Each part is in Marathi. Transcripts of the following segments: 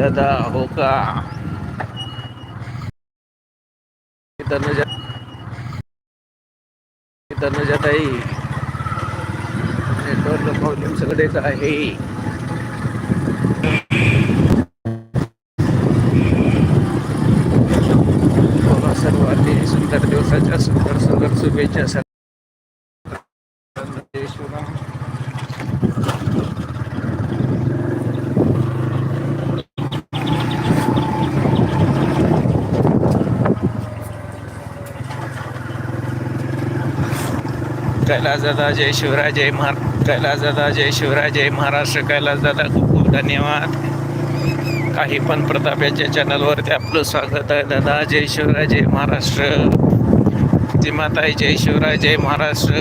दादा हो का? तनुजा नेटवर्क प्रॉब्लेम सगळेच आहे. सर्वांनी सुंदर दिवसाच्या सुंदर सुंदर शुभेच्छा. जय जय शिवराय जय महारा कैलासदादा जय शिवराय जय महाराष्ट्र कैलासदादा खूप खूप धन्यवाद. काही पण प्रताप यांच्या चॅनलवरती आपलं स्वागत आहे. दादा जय शिवराय जय महाराष्ट्र. जिमाताई जय शिवराय जय महाराष्ट्र.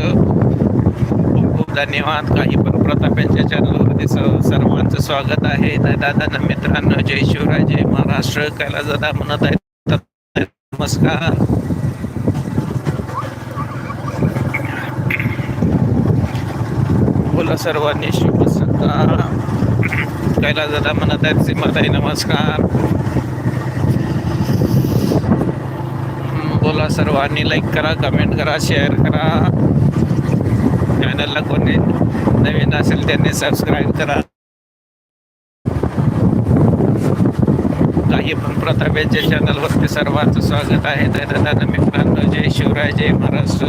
खूप खूप धन्यवाद. काही पण प्रताप यांच्या चॅनलवरती स- सर्वांचं स्वागत आहे. दादा मित्रांनो जय शिवराय जय महाराष्ट्र. कैलासदादा म्हणत आहेत नमस्कार. सर्वांनी शुभ सकाळ कैला जरा म्हणत आहेत सीमाताई नमस्कार. बोला सर्वांनी लाईक करा कमेंट करा शेअर करा. चॅनलला कोणी नवीन असेल त्यांनी सबस्क्राईब करा. काही पण प्रताप यांच्या चॅनलवरती सर्वांचं स्वागत आहे. दादा मित्रांनो. जय शिवराय जय महाराष्ट्र.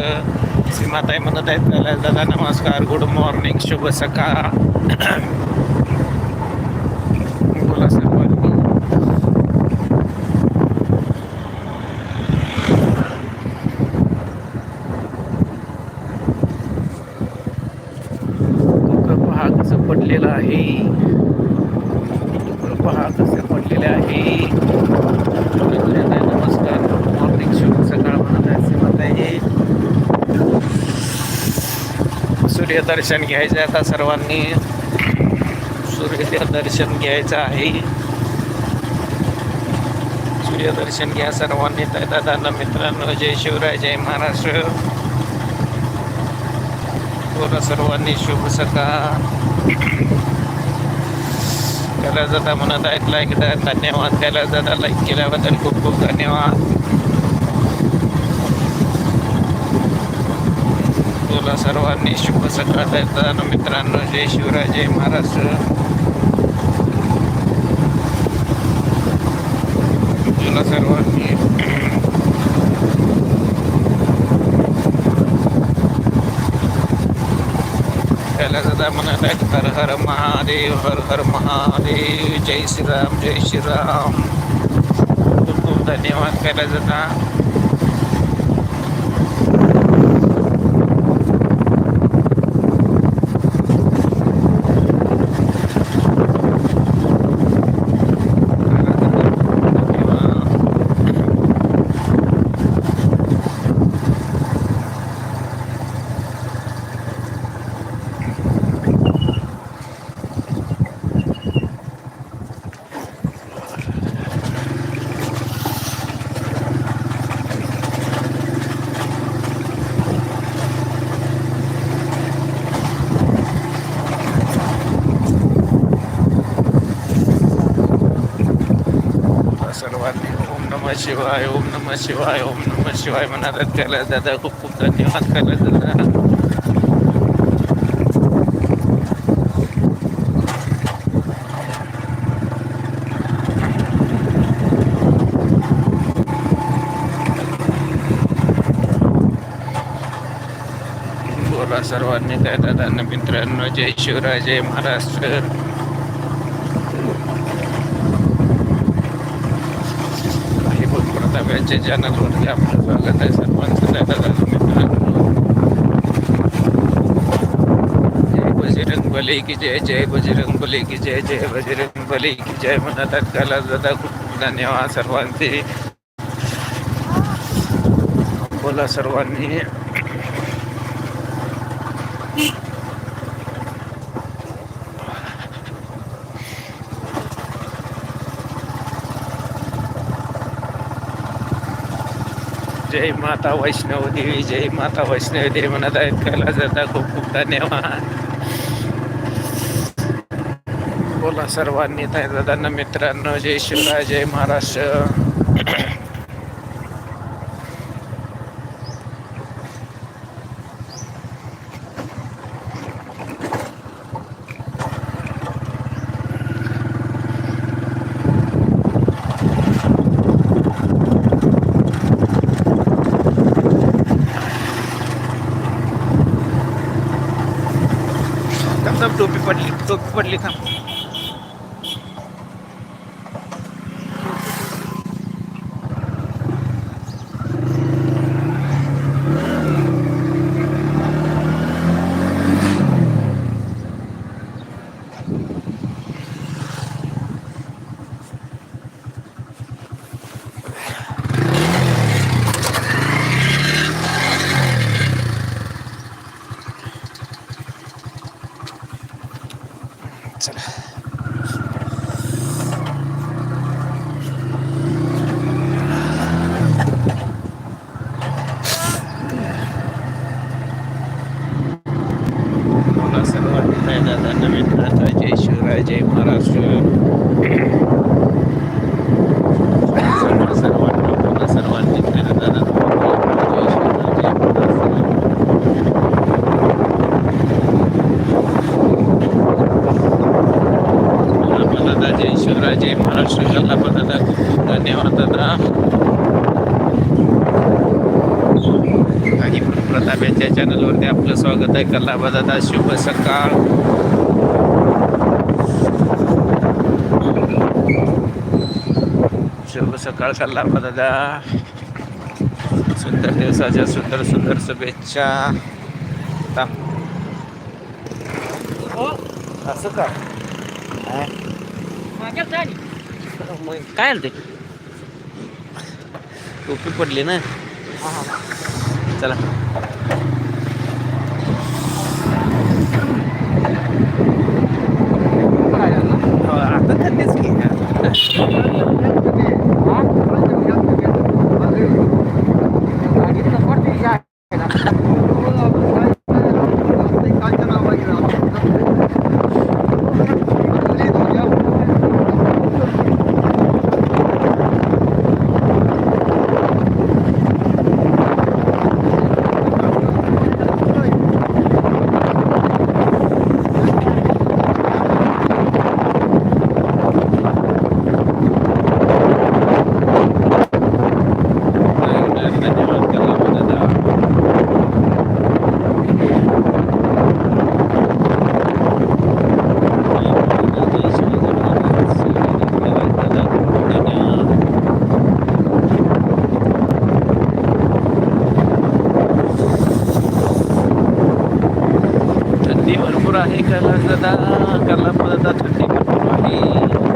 सीमाताई म्हणत आहेत दादा नमस्कार. गुड मॉर्निंग शुभ सकाळ. बोला पहा कसं पडलेलं आहे. डोकं पहा कसं पडलेले आहे. नमस्कार. मॉर्निंग शुभ सकाळ म्हणत आहे सीमाताई सूर्यदर्शन घ्यायचं आहे आता सर्वांनी. सूर्यदर्शन घ्यायचं आहे. सूर्यदर्शन घ्या सर्वांनी. तर दादा मित्रांनो जय शिवराय जय महाराष्ट्र. बोला सर्वांनी शुभ सका त्याला जाता म्हणत आहेत लाईक धन्यवाद. त्याला जाता लाईक केल्याबद्दल खूप खूप धन्यवाद. तुला सर्वांनी शुभ सकाळ दादा मित्रांनो जय शिवराय जय महाराष्ट्र. तुला सर्वांनी त्याला दादा म्हणत आहेत हर हर महादेव हर हर महादेव जय श्रीराम जय श्रीराम. खूप खूप धन्यवाद. त्याला जाता सर्वांनी ओम नमः शिवाय ओम नमः शिवाय ओम नमः शिवाय म्हणाला त्याला दादा खूप खूप धन्यवाद केला दादा. बोला सर्वांनी काय दादा मित्रांनो जय शिवराय जय महाराष्ट्र काही पण चॅनलवरती आपलं स्वागत आहे. सर्वांचं दादा जय बजरंग बली की जय जय बजरंग बली की जय जय बजरंग बली की जय. म्हणतात काला दादा खूप खूप धन्यवाद सर्वांचे. बोला सर्वांनी. जय माता वैष्णव देवी जय माता वैष्णव देवी म्हणत आहेत. त्याला जाता खूप खूप धन्यवाद. बोला सर्वांनी ताई दादांना मित्रांनो जय शिवराय जय महाराष्ट्र. टोपी पडली टोपी पडली थांब चला बोला सर्वांनी ताई दादांना मित्रांनो जय शिवराय जय महाराष्ट्र सर्व सर्वांनी बोला सर्वांनी ताई दादांना जय शिवराय जय महाराष्ट्र बोला दादा जय शिवराय जय महाराष्ट्र गल्लापा दादा खूप खूप धन्यवाद दादा काही प्रताप यांच्या चॅनलवरती कल्लाबा दादा शुभ सकाळ. शुभ सकाळ कल्लाबा दादा. सुंदर दिवसाच्या सुंदर सुंदर शुभेच्छा. थांब. असं का? काय आलं ते? टोपी पडली ना? चला हो, आता त्यांनीच की धन्यवाद कल्लाबा दादा थंडी भरपूर आहे कैलास दादा कल्लापा दादा थंडी भरपूर आहे.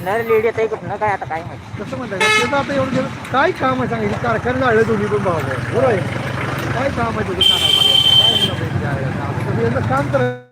नर लेडी आता कुठनं काय आता काय माहिती. कसं म्हणतात त्याचं आता एवढं गेलं काय काम आहे सांगितलं कारखाना जाळले दोन्ही पण भाव बरोबर आहे? काय काम आहे तुझं काय काम? तुम्ही यांचं काम करा